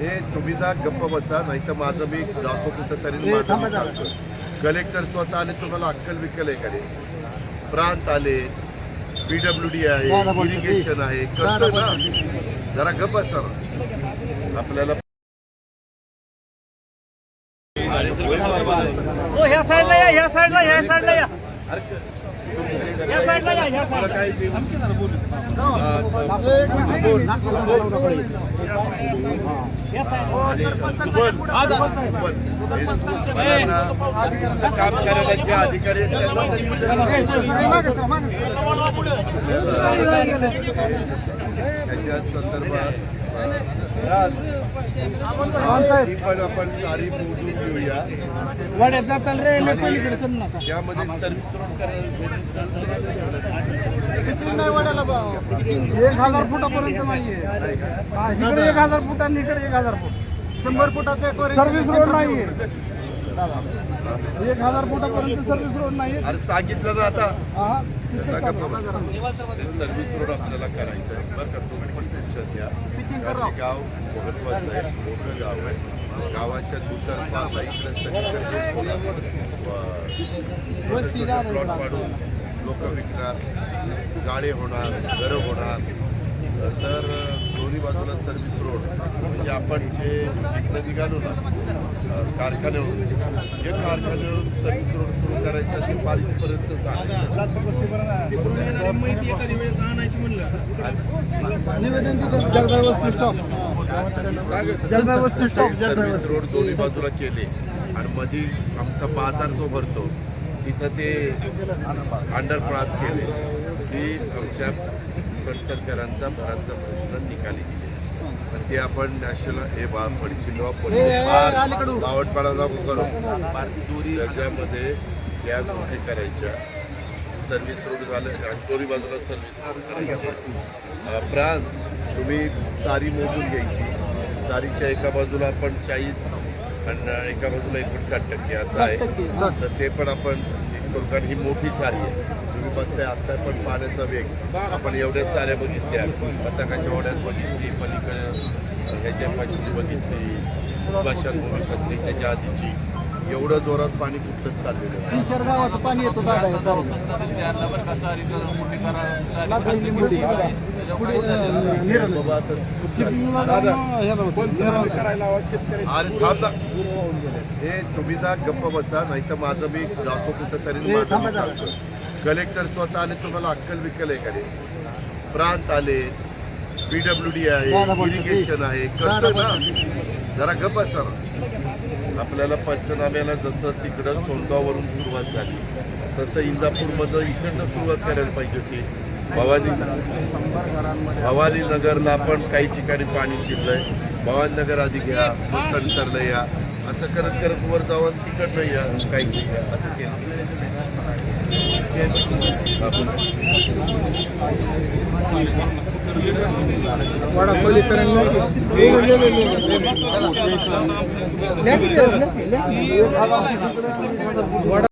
हे तुम्ही जा गप्प बसा नाही तर माझं मी जातो कुठं तरी कलेक्टर स्वतः आले तुम्हाला अक्कल बिक्कल आहे का रे? प्रांत आले पीडब्ल्यू डी आहे इरिगेशन आहे करतो ना जरा गप्प बसा. ना. आपल्याला ह्या साईडला या ह्या साईडला ह्या साईडला या. काम करण्याचे अधिकारी त्यांना त्याच्या संदर्भात ही पण आपण सारी मोजून घेऊया. यामध्ये सर्व्हिस रोड एक हजार फुटापर्यंत नाहीये. इकडे एक हजार फूट आणि इकडे एक हजार फूट. शंभर फुटाचे सर्व्हिस रोड नाहीये. दादा. एक हजार फुटापर्यंत सर्व्हिस रोड नाही अरे सांगितलं ना आता. सर्व्हिस रोड आपल्याला करायचं आहे बरं का तुम्ही पण टेन्शन घ्या. गाव महत्वाचं आहे. मोठं गाव आहे. गावाच्या दुतर्फा आता इकडे सगळीकडे प्लॉट पाडून लोक विकणार. गाडे होणार घरं होणार. तर दोन्ही बाजूला सर्व्हिस रोड म्हणजे आपण जे इकडे निघालो ना कारखान्यावरून जे कारखान्यावरून सर्व्हिस रोड सुरू करायचं ते जळगाव सर्व्हिस रोड दोन्ही बाजूला केले. आणि मधी आमचा बाजार जो भरतो तिथं ते अंडरपास केले. की आमच्या फडसरकरांचा बराचसा प्रश्न निकाली दिले पण ते आपण नॅशनल हे पडचिलो. बावटपाडा नको करू. त्याच्यामध्ये या गोष्टी करायच्या. सर्व्हिस रोड झालं दोन्ही बाजूला सर्व्हिस रोड करायचं. अं, प्रांत तुम्ही सारी मोजून घ्यायची. सारीच्या एका बाजूला आपण चाळीस आणि एका बाजूला एकोणसाठ टक्के असं आहे. तर ते पण आपण करू कारण ही मोठी सारी आहे. तुम्ही बघताय आता पण पाण्याचा वेग. आपण एवढ्या साऱ्या बघितल्या. पतकाच्या ओढ्यात बघितली पलीकडे ह्याच्या पाशी बघितली स्मशानभूमी कसली त्याच्या आधीची. एवढं जोरात पाणी कुठलंच चाललेलं. तीन चार गावाचं पाणी येतं दादा हे चालू हे तुम्ही जा गप्प बसा नाही तर माझं मी जातो कुठं तरी कलेक्टर स्वतः आले तुम्हाला अक्कल बिक्कल आहे का रे? प्रांत आले पीडब्ल्यू डी आहे इरिगेशन आहे ना. जरा गप्प बसा. ना. आपल्याला पंचनाम्याला जसं तिकडं सोनगाववरून सुरुवात झाली तसं इंदापूरमधलं इकडनं सुरुवात करायला पाहिजे होती भवानी भवानी नगरला पण काही ठिकाणी पाणी शिरलंय भवानी नगर आधी घ्या मग संतरला या असं करत करत वर जाऊन तिकडनं या काही असं केलं वाडा पलीकडे नाही. नाही, नाही, नाही. वाडा